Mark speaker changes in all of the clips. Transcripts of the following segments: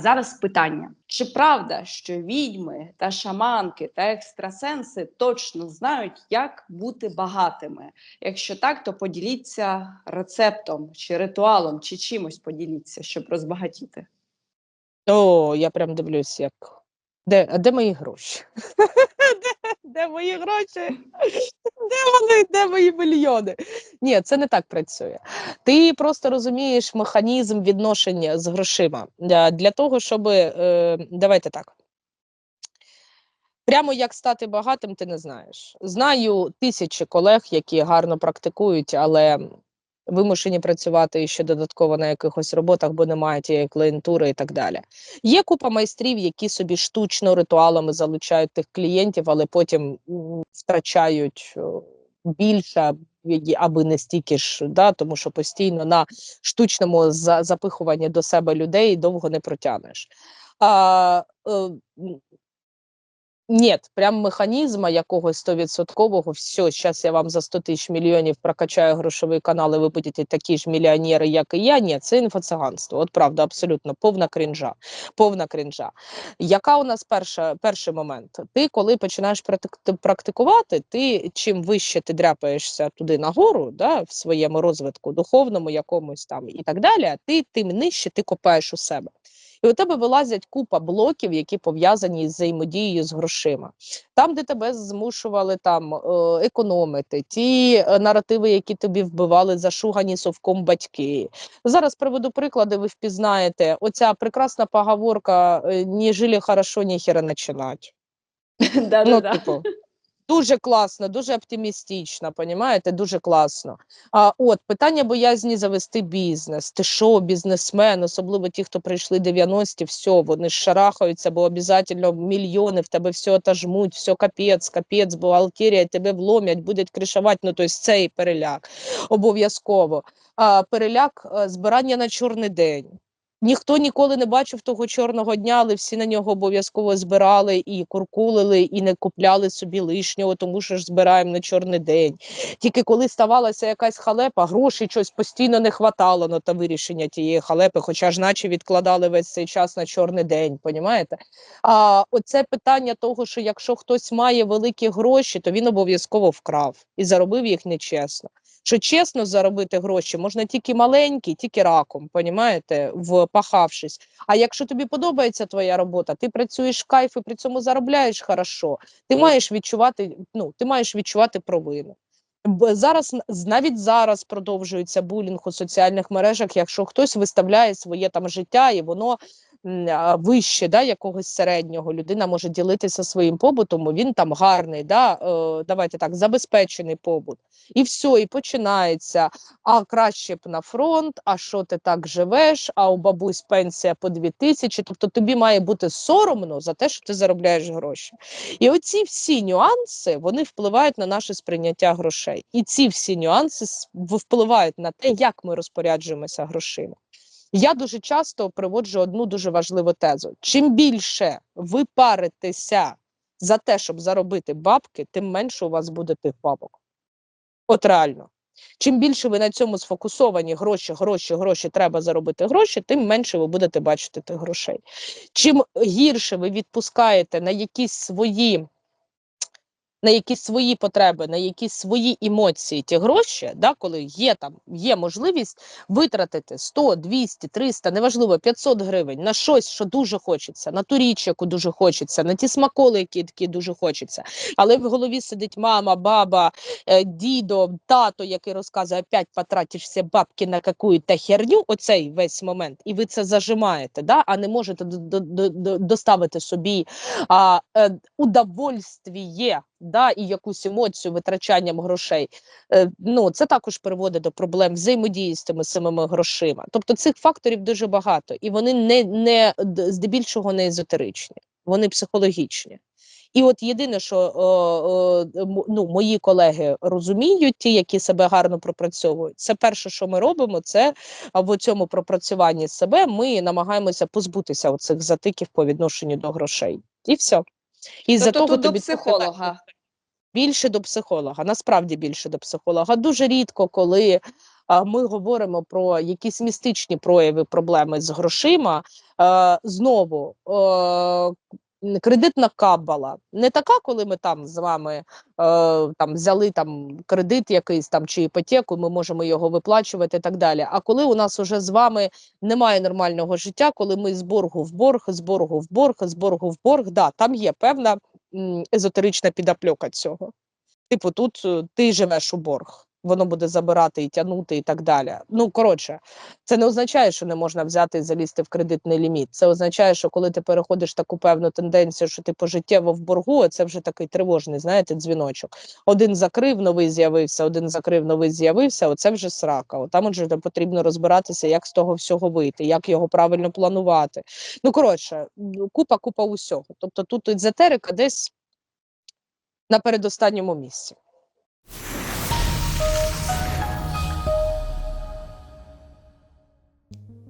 Speaker 1: Зараз питання: чи правда, що відьми та шаманки та екстрасенси точно знають, як бути багатими? Якщо так, то поділіться рецептом чи ритуалом, чи чимось поділіться, щоб розбагатіти.
Speaker 2: О, я прям дивлюсь, як. Де, де мої гроші? де, мої гроші? Де вони? Де мої мільйони? Ні, це не так працює. Ти просто розумієш механізм відношення з грошима Е, для того, щоб е, давайте так. Прямо як стати багатим, ти не знаєш. Знаю тисячі колег, які гарно практикують, але вимушені працювати ще додатково на якихось роботах, бо немає тієї клієнтури і так далі. Є купа майстрів, які собі штучно ритуалами залучають тих клієнтів, але потім втрачають більше, аби не стільки ж, да, тому що постійно на штучному запихуванні до себе людей довго не протягнеш. А, е, ні, прям механізма якогось стовідсоткового, все, зараз я вам за 100 тисяч мільйонів прокачаю грошовий канал, і ви будете такі ж мільйонери, як і я. Ні, це інфоциганство. От правда, абсолютно повна крінжа. Повна крінжа. Яка у нас перша, перший момент? Ти, коли починаєш практикувати, ти чим вище ти дряпаєшся туди нагору, да, в своєму розвитку, духовному якомусь там і так далі, ти тим нижче ти копаєш у себе. І у тебе вилазять купа блоків, які пов'язані з взаємодією з грошима. Там, де тебе змушували там е, економити, ті е, наративи, які тобі вбивали зашугані совком батьки. Зараз приведу приклади, ви впізнаєте. Оця прекрасна поговорка е, «не жили хорошо, ніхера начинать. Ну,
Speaker 1: Да-да-да.
Speaker 2: типу, дуже класно, дуже оптимістично, понімаєте? Дуже класно. А от питання боязні завести бізнес. Ти що, бізнесмен, особливо ті, хто прийшли 90-ті, все, вони шарахаються, бо обов'язково мільйони в тебе все отожмуть, все капець, капець, бухгалтерія, тебе вломять, будуть кришувати. Ну, тобто цей переляк обов'язково. А, переляк е, збирання на чорний день. Ніхто ніколи не бачив того чорного дня, але всі на нього обов'язково збирали і куркулили, і не купляли собі лишнього, тому що ж збираємо на чорний день. Тільки коли ставалася якась халепа, грошей щось постійно не хватало на та вирішення тієї халепи, хоча ж наче відкладали весь цей час на чорний день, понімаєте? А оце питання того, що якщо хтось має великі гроші, то він обов'язково вкрав і заробив їх нечесно що чесно заробити гроші можна тільки маленькі, тільки раком, понімаєте, впахавшись. А якщо тобі подобається твоя робота, ти працюєш в кайф і при цьому заробляєш хорошо, ти маєш відчувати, ну, ти маєш відчувати провину. Зараз навіть зараз продовжується булінг у соціальних мережах, якщо хтось виставляє своє там життя і воно вище да, якогось середнього, людина може ділитися своїм побутом, він там гарний, да, е, давайте так, забезпечений побут. І все, і починається. А краще б на фронт, а що ти так живеш? А у бабусь пенсія по дві тисячі. Тобто тобі має бути соромно за те, що ти заробляєш гроші. І оці всі нюанси вони впливають на наше сприйняття грошей. І ці всі нюанси впливають на те, як ми розпоряджуємося грошима. Я дуже часто приводжу одну дуже важливу тезу: чим більше ви паритеся за те, щоб заробити бабки, тим менше у вас буде тих бабок. От реально. Чим більше ви на цьому сфокусовані, гроші, гроші, гроші, треба заробити гроші, тим менше ви будете бачити тих грошей. Чим гірше ви відпускаєте на якісь свої. На якісь свої потреби, на якісь свої емоції ті гроші, да, коли є там є можливість витратити 100, 200, 300, неважливо, 500 гривень на щось, що дуже хочеться, на ту річ, яку дуже хочеться, на ті смаколи, які такі дуже хочеться. Але в голові сидить мама, баба, е, дідо, тато, який розказує, опять потратиш всі бабки на какую-то херню, оцей весь момент, і ви це зажимаєте, да, а не можете до- до- до- до- доставити собі а, е, удовольствіє, да, і якусь емоцію витрачанням грошей. Е, ну, це також приводить до проблем взаємодії з тими самими грошима. Тобто цих факторів дуже багато, і вони не, не здебільшого не езотеричні, вони психологічні. І от єдине, що о, о, ну, мої колеги розуміють, ті, які себе гарно пропрацьовують, це перше, що ми робимо, це в цьому пропрацюванні себе ми намагаємося позбутися оцих затиків по відношенню до грошей. І все. І за
Speaker 1: Тобто
Speaker 2: того тобі
Speaker 1: психолога.
Speaker 2: Більше до психолога, насправді більше до психолога. Дуже рідко, коли а ми говоримо про якісь містичні прояви проблеми з грошима. а, знову е, кредитна кабала не така, коли ми там з вами е, там взяли там кредит якийсь там чи іпотеку, ми можемо його виплачувати і так далі. А коли у нас уже з вами немає нормального життя, коли ми з боргу в борг, з боргу в борг, з боргу в борг, да, там є певна езотерична підопльока цього. Типу, тут е, ти живеш у борг, воно буде забирати і тягнути, і так далі. Ну коротше, це не означає, що не можна взяти і залізти в кредитний ліміт. Це означає, що коли ти переходиш таку певну тенденцію, що ти пожиттєво в боргу, це вже такий тривожний, знаєте, дзвіночок. Один закрив, новий з'явився, один закрив, новий з'явився. Оце вже срака. От Там вже потрібно розбиратися, як з того всього вийти, як його правильно планувати. Ну коротше, купа, купа усього. Тобто тут езотерика десь на передостанньому місці.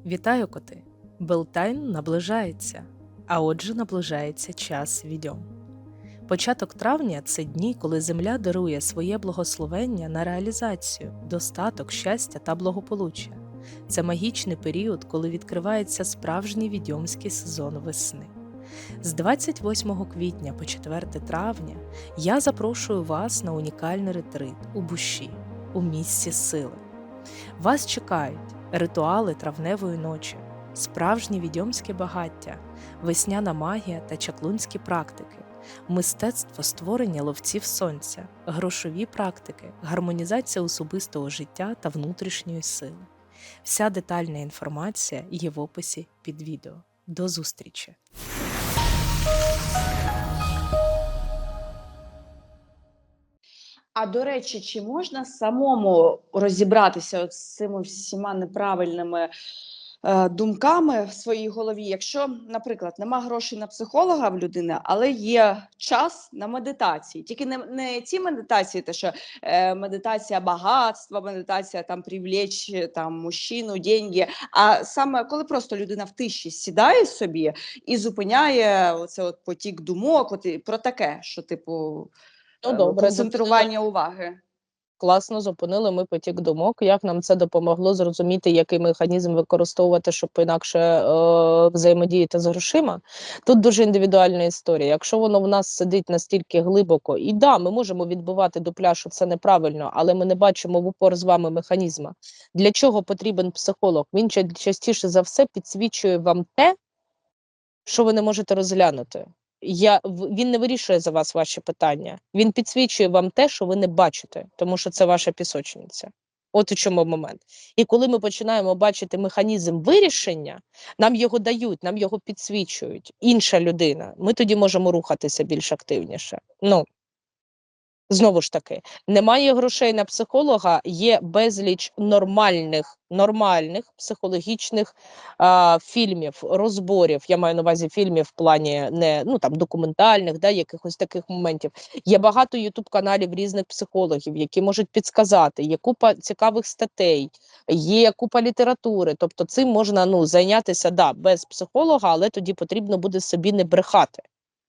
Speaker 3: Вітаю, коти! Белтайн наближається, а отже, наближається час відьом. Початок травня це дні, коли Земля дарує своє благословення на реалізацію, достаток, щастя та благополуччя. Це магічний період, коли відкривається справжній відьомський сезон весни. З 28 квітня по 4 травня я запрошую вас на унікальний ретрит у Буші, у місці сили. Вас чекають ритуали травневої ночі, справжнє відьомське багаття, весняна магія та чаклунські практики, мистецтво створення ловців сонця, грошові практики, гармонізація особистого життя та внутрішньої сили. Вся детальна інформація є в описі під відео. До зустрічі!
Speaker 1: А до речі, чи можна самому розібратися от з цими всіма неправильними е, думками в своїй голові? Якщо, наприклад, нема грошей на психолога в людини, але є час на медитації, тільки не, не ці медитації, те, що е, медитація багатства, медитація там привлечь е, там мужчину, деньги, а саме коли просто людина в тиші сідає собі і зупиняє оце от потік думок, от про таке, що типу.
Speaker 2: Ну,
Speaker 1: е,
Speaker 2: добре,
Speaker 1: концентрування уваги.
Speaker 2: Класно зупинили ми потік думок. Як нам це допомогло зрозуміти, який механізм використовувати, щоб інакше е, взаємодіяти з грошима? Тут дуже індивідуальна історія. Якщо воно в нас сидить настільки глибоко, і да, ми можемо відбивати до пляшу це неправильно, але ми не бачимо в упор з вами механізма. Для чого потрібен психолог? Він частіше за все підсвічує вам те, що ви не можете розглянути. Я він не вирішує за вас ваші питання. Він підсвічує вам те, що ви не бачите, тому що це ваша пісочниця. От у чому момент. І коли ми починаємо бачити механізм вирішення, нам його дають, нам його підсвічують. Інша людина. Ми тоді можемо рухатися більш активніше. Ну знову ж таки, немає грошей на психолога, є безліч нормальних, нормальних психологічних а, фільмів, розборів. Я маю на увазі фільмів в плані не ну там документальних, да, якихось таких моментів. Є багато ютуб каналів різних психологів, які можуть підсказати. Є купа цікавих статей, є купа літератури. Тобто, цим можна ну зайнятися да без психолога, але тоді потрібно буде собі не брехати.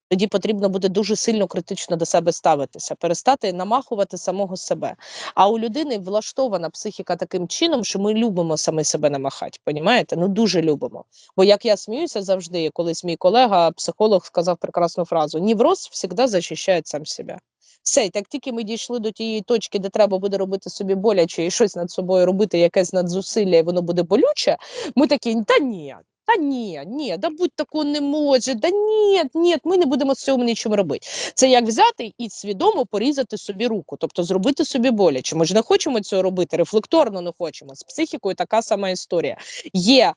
Speaker 2: Тоді потрібно буде дуже сильно критично до себе ставитися, перестати намахувати самого себе. А у людини влаштована психіка таким чином, що ми любимо саме себе намахати. Понімаєте? Ну дуже любимо. Бо як я сміюся завжди, колись мій колега, психолог, сказав прекрасну фразу: Нівроз завжди захищає сам себе. Все, так тільки ми дійшли до тієї точки, де треба буде робити собі боляче і щось над собою робити, якесь надзусилля, і воно буде болюче. Ми такі, та ні, та ні, ні, да будь такого не може, да ні, ні, ми не будемо з цього нічим робити. Це як взяти і свідомо порізати собі руку, тобто зробити собі боляче. Ми ж не хочемо цього робити, рефлекторно не хочемо. З психікою така сама історія. Є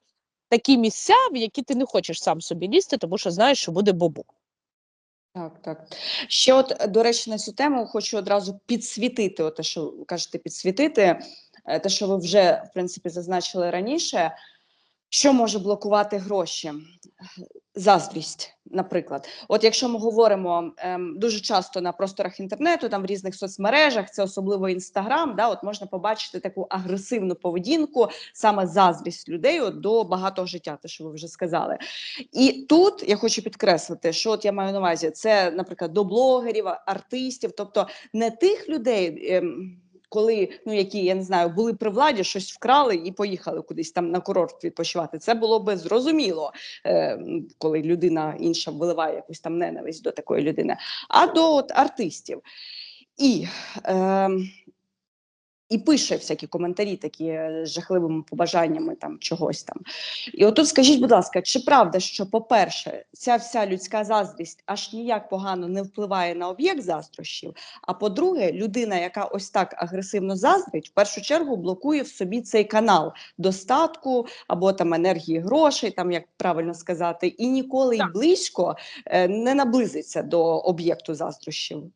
Speaker 2: такі місця, в які ти не хочеш сам собі лізти, тому що знаєш, що буде бобу.
Speaker 1: Так, так. Ще от, до речі, на цю тему хочу одразу підсвітити, от те, що кажете, підсвітити, е, те, що ви вже, в принципі, зазначили раніше. Що може блокувати гроші? Заздрість, наприклад. От якщо ми говоримо ем, дуже часто на просторах інтернету, там в різних соцмережах, це особливо інстаграм, да, от можна побачити таку агресивну поведінку, саме заздрість людей от, до багатого життя, те, що ви вже сказали. І тут я хочу підкреслити, що от я маю на увазі, це, наприклад, до блогерів, артистів, тобто не тих людей. Ем, коли ну які я не знаю, були при владі, щось вкрали і поїхали кудись там на курорт відпочивати. Це було би зрозуміло, е, коли людина інша виливає якусь там ненависть до такої людини. А до от, артистів. І, е, і пише всякі коментарі, такі е, з жахливими побажаннями там чогось там. І отут скажіть, будь ласка, чи правда, що, по-перше, ця вся людська заздрість аж ніяк погано не впливає на об'єкт заздрощів? А по-друге, людина, яка ось так агресивно заздрить, в першу чергу блокує в собі цей канал достатку або там енергії грошей, там як правильно сказати, і ніколи
Speaker 2: Так.
Speaker 1: близько е, не наблизиться до об'єкту заздрощів.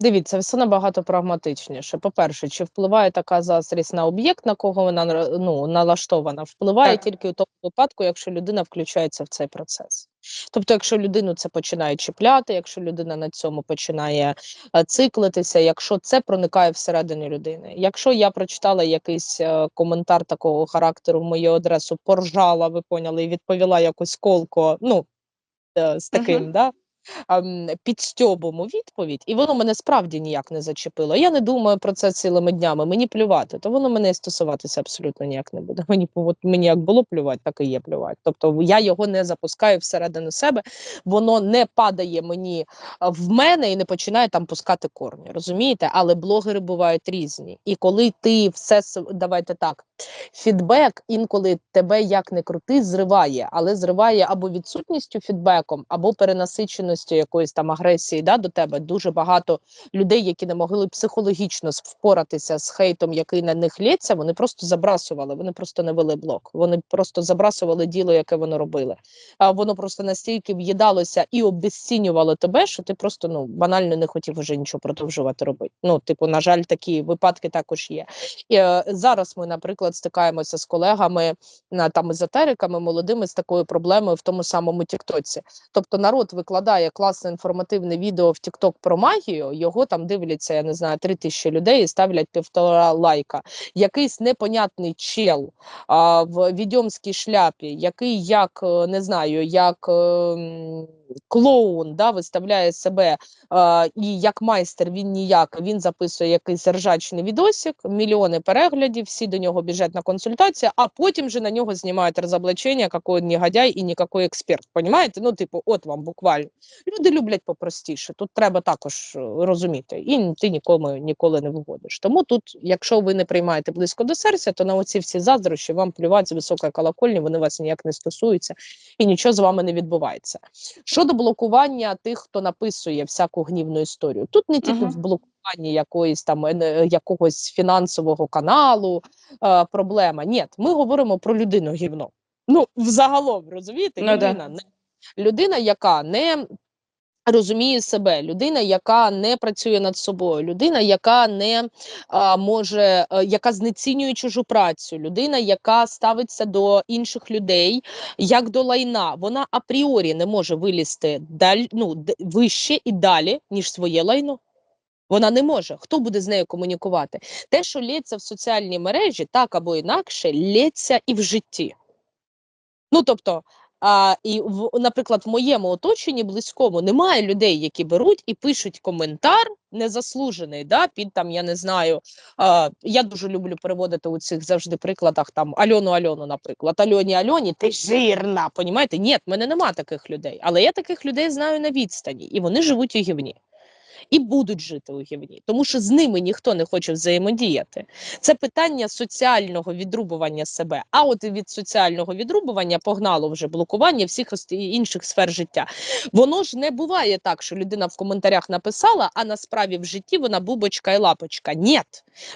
Speaker 2: Дивіться, все набагато прагматичніше. По-перше, чи впливає така заздрість на об'єкт, на кого вона ну, налаштована? Впливає
Speaker 1: Так.
Speaker 2: тільки у тому випадку, якщо людина включається в цей процес. Тобто, якщо людину це починає чіпляти, якщо людина на цьому починає е, циклитися, якщо це проникає всередину людини. Якщо я прочитала якийсь е, коментар такого характеру в мою адресу, поржала, ви поняли, і відповіла якось колко, ну е, з таким,
Speaker 1: Мгм.
Speaker 2: да, ем, підстьобом у відповідь, і воно мене справді ніяк не зачепило. Я не думаю про це цілими днями. Мені плювати, то воно мене стосуватися абсолютно ніяк не буде. Мені от мені як було плювати, так і є плювати. Тобто я його не запускаю всередину себе, воно не падає мені в мене і не починає там пускати корні. Розумієте? Але блогери бувають різні. І коли ти все давайте так. Фідбек інколи тебе як не крути, зриває, але зриває або відсутністю фідбеком, або перенасиченістю якоїсь там агресії да, до тебе. Дуже багато людей, які не могли психологічно впоратися з хейтом, який на них лється, вони просто забрасували, вони просто не вели блок. Вони просто забрасували діло, яке вони робили. А воно просто настільки в'їдалося і обезцінювало тебе, що ти просто ну банально не хотів вже нічого продовжувати робити. Ну, типу, на жаль, такі випадки також є. І, е, зараз ми, наприклад, стикаємося з колегами на там езотериками молодими з такою проблемою в тому самому Тіктоці. Тобто народ викладає класне інформативне відео в Тікток про магію, його там дивляться, я не знаю, три тисячі людей і ставлять півтора лайка. Якийсь непонятний чел а, в відьомській шляпі, який як е, не знаю, як е, клоун да, виставляє себе а, і як майстер він ніяк, він записує якийсь ржачний відосик, мільйони переглядів, всі до нього біжать на консультацію, а потім вже на нього знімають розоблачення, який негодяй і ніякий експерт. Понімаєте? Ну, типу, от вам буквально. Люди люблять попростіше. Тут треба також е, розуміти, і ти нікому ніколи не виводиш. Тому тут, якщо ви не приймаєте близько до серця, то на оці всі заздрощі вам плювати з високої колокольні, вони вас ніяк не стосуються і нічого з вами не відбувається. Щодо блокування тих, хто написує всяку гнівну історію, тут не тільки
Speaker 1: Мгм.
Speaker 2: в блокуванні якоїсь там ене- якогось фінансового каналу е, проблема. Ні, ми говоримо про людину гівно. Ну, взагалом, розумієте,
Speaker 1: Ну да.
Speaker 2: людина, не, людина, яка не розуміє себе, людина, яка не працює над собою, людина, яка не а, може, е, яка знецінює чужу працю, людина, яка ставиться до інших людей як до лайна, вона апріорі не може вилізти даль, ну, вище і далі, ніж своє лайно. Вона не може. Хто буде з нею комунікувати? Те, що лється в соціальній мережі, так або інакше, лється і в житті. Ну тобто, а, і в, наприклад, в моєму оточенні близькому немає людей, які беруть і пишуть коментар незаслужений, да, під там, я не знаю. А, я дуже люблю переводити у цих завжди прикладах там Альону Альону, наприклад. Альоні Альоні, ти жирна. Понімаєте? Ні, в мене нема таких людей. Але я таких людей знаю на відстані, і вони живуть у гівні. І будуть жити у гівні, тому що з ними ніхто не хоче взаємодіяти. Це питання соціального відрубування себе. А от від соціального відрубування погнало вже блокування всіх інших сфер життя. Воно ж не буває так, що людина в коментарях написала, а насправді в житті вона бубочка і лапочка. Ні.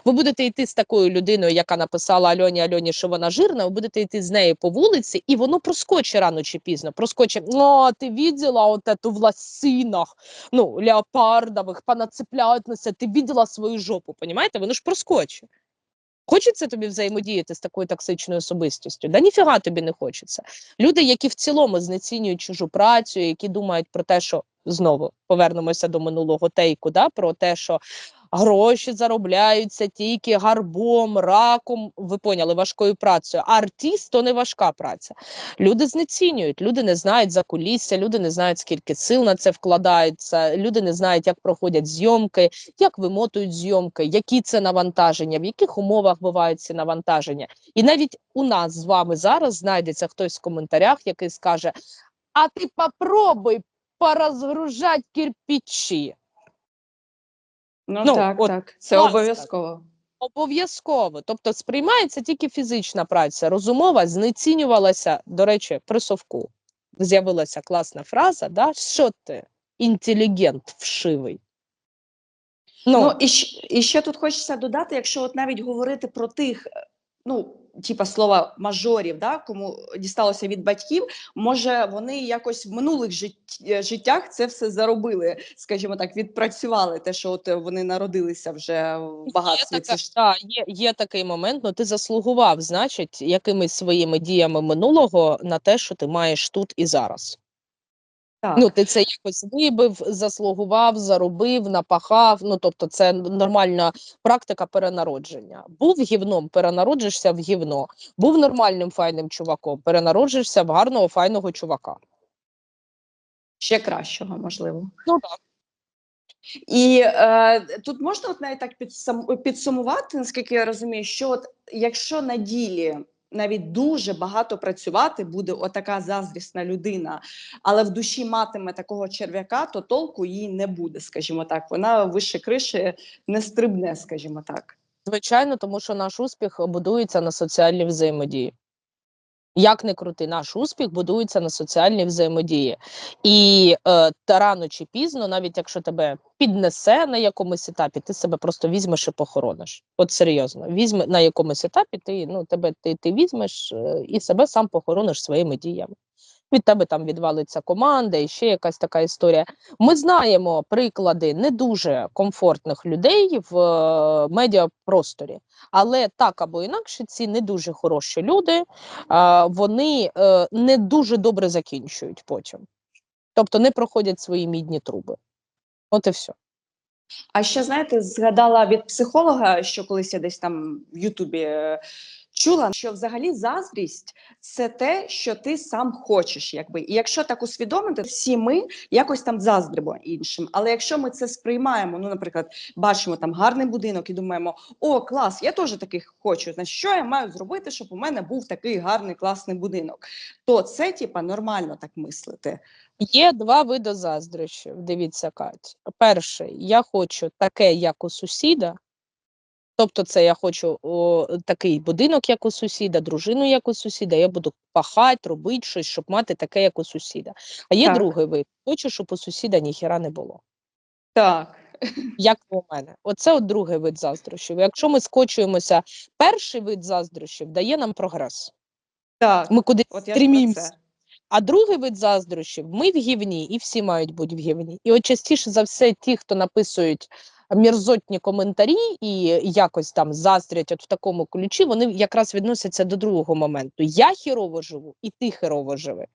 Speaker 2: Ви будете йти з такою людиною, яка написала Альоні Альоні, що вона жирна, ви будете йти з нею по вулиці, і воно проскочить рано чи пізно. Проскочить, о, ти видела от эту в лосинах, ну, леопардових, понацепляють на це, ти видела свою жопу, понімаєте? Воно ж проскочить. Хочеться тобі взаємодіяти з такою токсичною особистістю? Да ніфіга тобі не хочеться. Люди, які в цілому знецінюють чужу працю, які думають про те, що знову повернемося до минулого тейку, да, про те, що гроші заробляються тільки гарбом, раком, ви поняли, важкою працею. А артист то не важка праця. Люди знецінюють, люди не знають за кулісся, люди не знають, скільки сил на це вкладається, люди не знають, як проходять зйомки, як вимотують зйомки, які це навантаження, в яких умовах бувають ці навантаження. І навіть у нас з вами зараз знайдеться хтось в коментарях, який скаже: А ти попробуй порозгружати кирпичі.
Speaker 1: Ну,
Speaker 2: Ну,
Speaker 1: так,
Speaker 2: от,
Speaker 1: так. Це
Speaker 2: власне.
Speaker 1: обов'язково.
Speaker 2: Обов'язково. Тобто сприймається тільки фізична праця. Розумова знецінювалася, до речі, при совку. З'явилася класна фраза: да? що ти інтелігент вшивий.
Speaker 1: Ну,
Speaker 2: Ну,
Speaker 1: і, і ще тут хочеться додати, якщо от навіть говорити про тих, е, ну, типа слова мажорів, да, кому дісталося від батьків, може вони якось в минулих е, життях це все заробили, скажімо так, відпрацювали те, що от е, вони народилися вже в багатстві.
Speaker 2: Є, така, та, є, є такий момент, ну ти заслугував, значить, якимись своїми діями минулого на те, що ти маєш тут і зараз.
Speaker 1: Так.
Speaker 2: Ну, ти це якось вибив, заслугував, заробив, напахав. Ну, тобто, це нормальна практика перенародження. Був гівном, перенароджишся в гівно. Був нормальним файним чуваком, перенароджишся в гарного файного чувака.
Speaker 1: ще кращого, можливо.
Speaker 2: Ну так.
Speaker 1: І е, тут можна от навіть так підсум, підсумувати, наскільки я розумію, що от якщо на ділі навіть дуже багато працювати буде отака заздрісна людина, але в душі матиме такого черв'яка, то толку їй не буде, скажімо так. Вона вище криші не стрибне, скажімо так.
Speaker 2: Звичайно, тому що наш успіх будується на соціальній взаємодії. Як не крути, наш успіх будується на соціальній взаємодії. І е, та рано чи пізно, навіть якщо тебе піднесе на якомусь етапі, ти себе просто візьмеш і похорониш. От серйозно, візьме на якомусь етапі, ти ну тебе ти, ти візьмеш е, і себе сам похорониш своїми діями. Від тебе там відвалиться команда і ще якась така історія. Ми знаємо приклади не дуже комфортних людей в е, медіапросторі, але так або інакше, ці не дуже хороші люди, а, вони е, не дуже добре закінчують потім. Тобто не проходять свої мідні труби. От і все.
Speaker 1: А ще знаєте, згадала від психолога, що колись я десь там в Ютубі е, чула, що взагалі заздрість це те, що ти сам хочеш, якби. І якщо так усвідомити, всі ми якось там заздримо іншим. Але якщо ми це сприймаємо, ну, наприклад, бачимо там гарний будинок і думаємо, о, клас, я теж таких хочу. Значить, що я маю зробити, щоб у мене був такий гарний класний будинок? То це типа нормально так мислити.
Speaker 2: Є два види заздрощів. Дивіться, Кать. Перший, я хочу таке, як у сусіда. Тобто, це я хочу о, такий будинок, як у сусіда, дружину, як у сусіда. Я буду пахати, робити щось, щоб мати таке, як у сусіда. А є
Speaker 1: Так.
Speaker 2: другий вид. Хочу, щоб у сусіда ніхіра не було.
Speaker 1: Так.
Speaker 2: Як у мене. Оце от другий вид заздрощів. Якщо ми скочуємося, перший вид заздрощів дає нам прогрес.
Speaker 1: Так,
Speaker 2: Ми кудись стрімімося. А другий вид заздрощів ми в гівні, і всі мають бути в гівні. І от частіше за все, ті, хто написують мірзотні коментарі і якось там заздрять от в такому ключі, вони якраз відносяться до другого моменту. Я хірово живу, і ти хірово живи.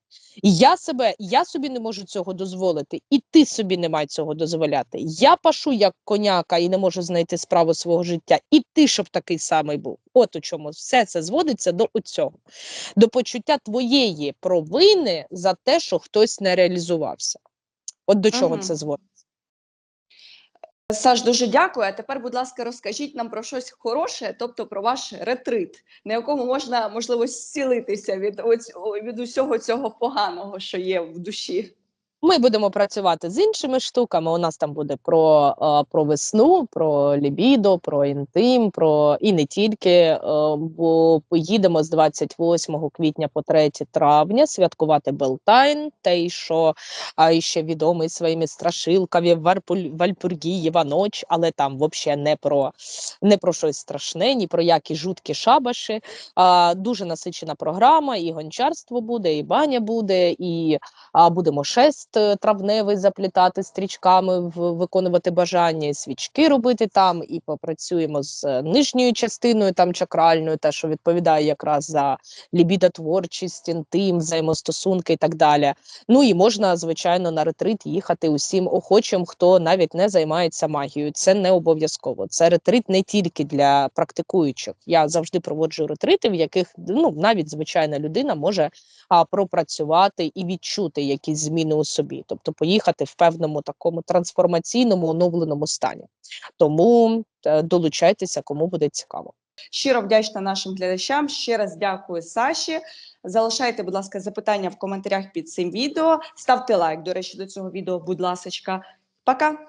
Speaker 2: І я себе, я собі не можу цього дозволити, і ти собі не май цього дозволяти. Я пашу як коняка і не можу знайти справу свого життя, і ти щоб такий самий був. От у чому все це зводиться до цього до почуття твоєї провини за те, що хтось не реалізувався. От до чого
Speaker 1: Мгм.
Speaker 2: це зводиться.
Speaker 1: Саш, дуже дякую. А тепер, будь ласка, розкажіть нам про щось хороше, тобто про ваш ретрит, на якому можна можливо зцілитися від від усього цього поганого, що є в душі.
Speaker 2: Ми будемо працювати з іншими штуками. У нас там буде про, е, про весну, про лібідо, про інтим, про і не тільки. е, Бо поїдемо з 28 квітня по 3 травня святкувати Белтайн, той, що а, ще відомий своїми страшилками Вальпургієва ноч, але там взагалі не про не про щось страшне, ні про які жуткі шабаші. А, дуже насичена програма, і гончарство буде, і баня буде, і а, будемо шествувати пост е, травневий заплітати стрічками, виконувати бажання, свічки робити там, і попрацюємо з е, нижньою частиною, там чакральною, те, що відповідає якраз за лібідотворчість, інтим, взаємостосунки і так далі. Ну і можна, звичайно, на ретрит їхати усім охочим, хто навіть не займається магією. Це не обов'язково. Це ретрит не тільки для практикуючих. Я завжди проводжу ретрити, в яких ну навіть звичайна людина може а, пропрацювати і відчути якісь зміни у собі, тобто поїхати в певному такому трансформаційному оновленому стані. Тому е, долучайтеся, кому буде цікаво.
Speaker 1: Щиро вдячна нашим глядачам. Ще раз дякую Саші. Залишайте, будь ласка, запитання в коментарях під цим відео. Ставте лайк, до речі, до цього відео, будь ласка. Пока!